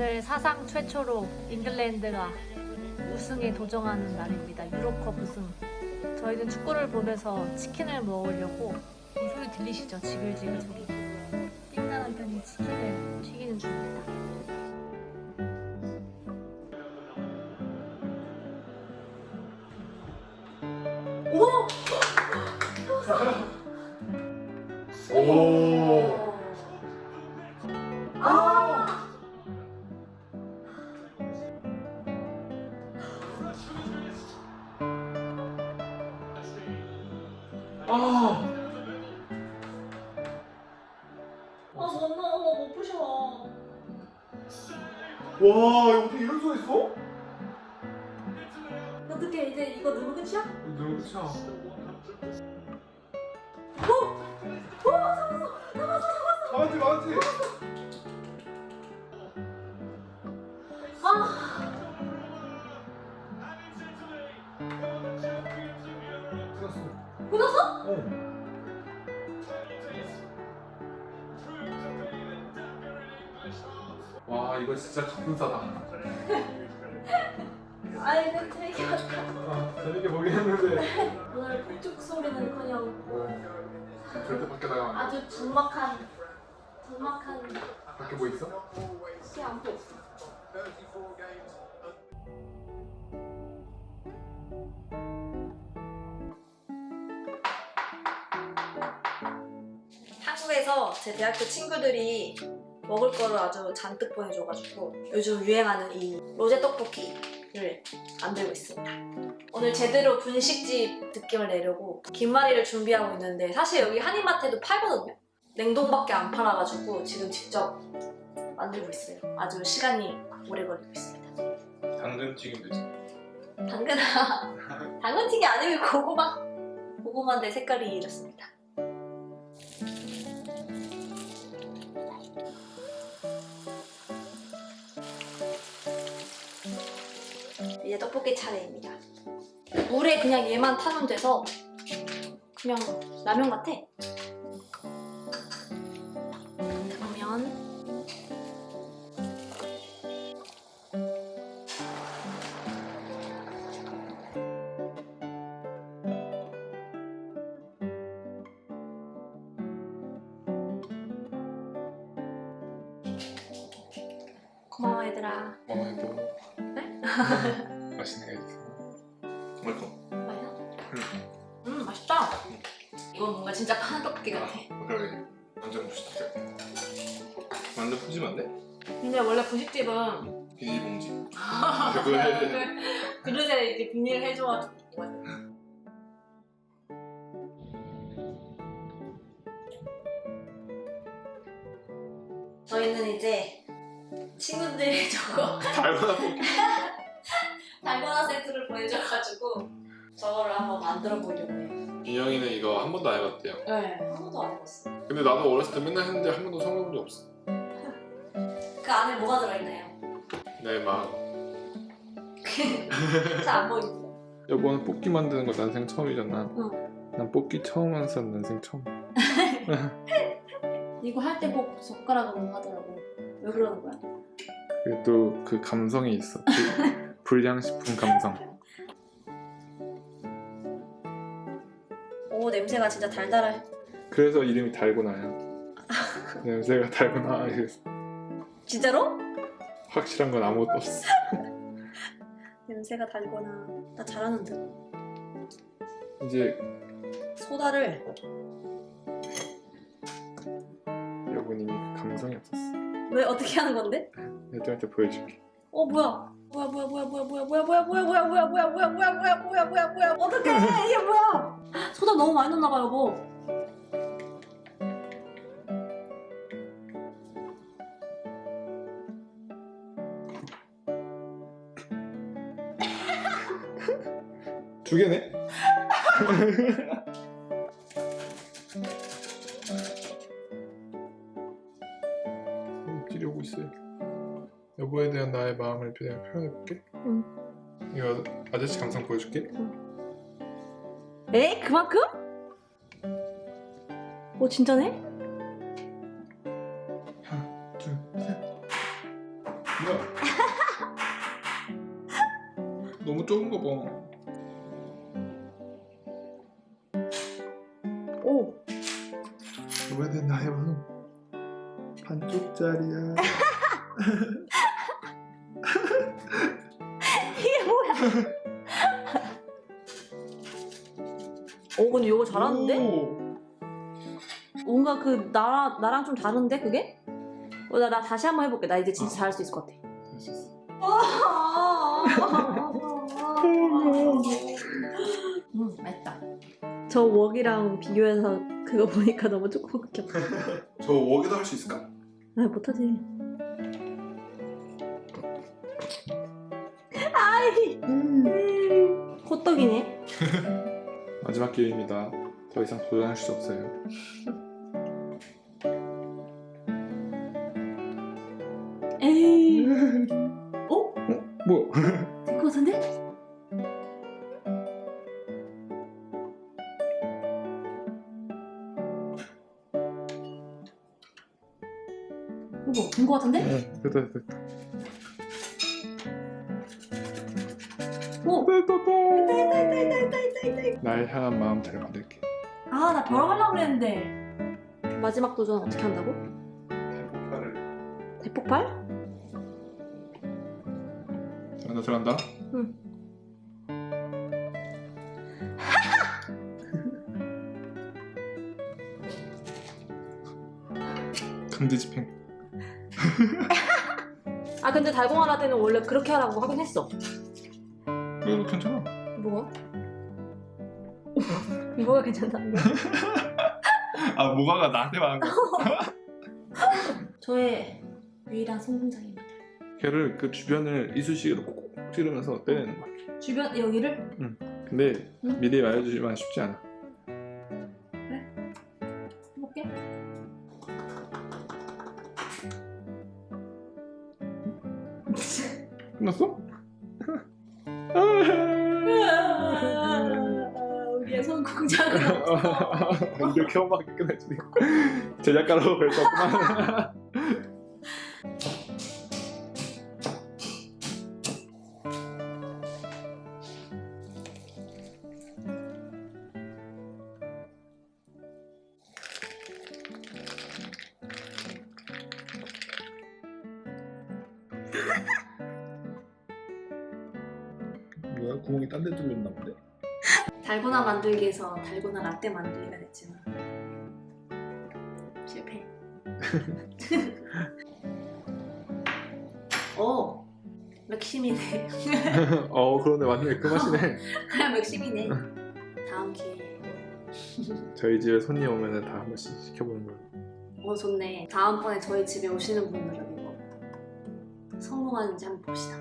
오늘 사상 최초로 잉글랜드가 우승에 도전하는 날입니다. 유로컵 우승. 저희는 축구를 보면서 치킨을 먹으려고 이 소리 들리시죠? 지글지글 소리. 띵 남편이 치킨을 튀기는 중입니다. 오. 아. 아, 너무 너무 못 부셔. 와, 어떻게 이럴 수가 있어? 어떻게 이제 이거 누구 끝이야? 누구 차? 잡았지, 잡았지. 아, 끝났어? 어. 와, 이거 진짜 감사다. 아이, 내 되게 아, 재밌게 보긴 했는데. 오늘 폭죽 소리는커녕 어. 절대 밖에 나가면 안 돼. 아주 적막한 적막한 밖에 뭐 있어? 시 안보 없어. 한국에서 제 대학교 친구들이 먹을 거를 아주 잔뜩 보내줘가지고 요즘 유행하는 이 로제 떡볶이를 만들고 있습니다. 오늘 제대로 분식집 느낌을 내려고 김말이를 준비하고 있는데 사실 여기 한인마트에도 팔거든요. 냉동밖에 안 팔아가지고 지금 직접 만들고 있어요. 아주 시간이 오래 걸리고 있습니다. 당근 튀김 되지. 당근아, 당근튀기 아니고 고구마. 고구마인데 색깔이 이렇습니다. 이제 떡볶이 차례입니다. 물에 그냥 얘만 타면 돼서 그냥 라면 같아. 고마워 얘들아. 마마에도 네? 맛있는 게 있어. 맛있어. 맛있어? 음 맛있다. 이건 뭔가 진짜 파는 떡볶이 같아. 그러게. 완전 맛있다. 완전 푸짐한데? 근데 원래 분식집은 비닐봉지. 그- 그릇에 이렇게 비닐을 해줘가지고 친구들이 저거 달고나 볶기. 달고나 세트를 보내줘가지고 저거를 한번 만들어 보려고 해요. 인영이는 이거 한 번도 안 해봤대요. 네, 한 번도 안 해봤어. 근데 나도 어렸을 때 맨날 했는데 한 번도 성공한 적 없어. 그 안에 뭐가 들어있나요? 내 마음. 잘 안 보이죠? 여보는 뽑기 만드는 거 난생 처음이잖아. 응. 난 뽑기 처음 한서 난생 처음. 이거 할 때 꼭 젓가락으로 하더라고. 왜 그러는 거야? 또 그 감성이 있어. 그 불량식품 감성. 오 냄새가 진짜 달달해. 그래서 이름이 달고나야. 냄새가 달고나. 그래서 진짜로? 확실한 건 아무것도 없어. 냄새가 달거나 나 잘하는데. 이제 소다를 여보님이 그 감성이 없었어. 왜 어떻게 하는 건데? 애들한테 보여줄게. 어 뭐야? 뭐야 뭐야 뭐야 뭐야 뭐야 뭐야 뭐야 뭐야 뭐야 뭐야 뭐야 뭐야 뭐야 뭐야 뭐야 뭐야 어떡해 이게 뭐야? 소다 너무 많이 넣나 봐요 여보. 두 개네? 나의 마음을 그냥 표현해볼게. 응. 이거 아저씨 감상 보여줄게. 에? 그만큼? 오 진짜네? 너무 적은 거 봐. 오 이번엔 나의 마음 반쪽짜리야. 오 근데 이거 잘하는데? 오. 뭔가 그 나라 나랑 좀 다른데 그게? 어, 나, 나 다시 한번 해볼게. 나 이제 진짜 잘할 수 있을 것 같아. 음 맛있다. 저 웍이랑 비교해서 그거 보니까 너무 조그맣게. 저 웍에도 할 수 있을까? 아 못하지. 아이. 호떡이네. 마지막 기회입니다. 더 이상 도전할 수 없어요. 에이. 어? 뭐? 될것 같은데? 이거 된것 같은데? 응, 됐다 됐다. 오! 날 향한 마음 잘 만들게. 아, 나 벼락 하려고 그랬는데. 마지막 도전 어떻게 한다고? 대폭발을. 대폭발? 들어간다. 응. 강제 집행. 아, 근데 달고나 라떼는 원래 그렇게 하라고 하긴 했어. 이거 괜찮아. 뭐가? 뭐가 괜찮다는 거야? 아 모가가 나한테 말한 거. 저의 유일한 성공작입니다. 걔를 그 주변을 이쑤시개로 콕콕 찌르면서 때리는 거야. 주변 여기를 근데 응? 미리 말해주지만 쉽지 않아. 해볼게. 끝났어? 없어. 이렇게 험하게 끝내주니까 제작가로 별수 없구만. 뭐야 구멍이 딴 데 뚫렸나 본데? 달고나 만들기에서 달고나 라떼 만들기가 됐지만 실패. 오 맥심이네. 어 그러네 맞네 그 맛이네. 그냥 맥심이네. 다음 기회. 저희 집에 손님 오면은 다 한 번씩 시켜보는 거예요. 어 좋네. 다음번에 저희 집에 오시는 분들은 이거 성공하는지 한번 봅시다.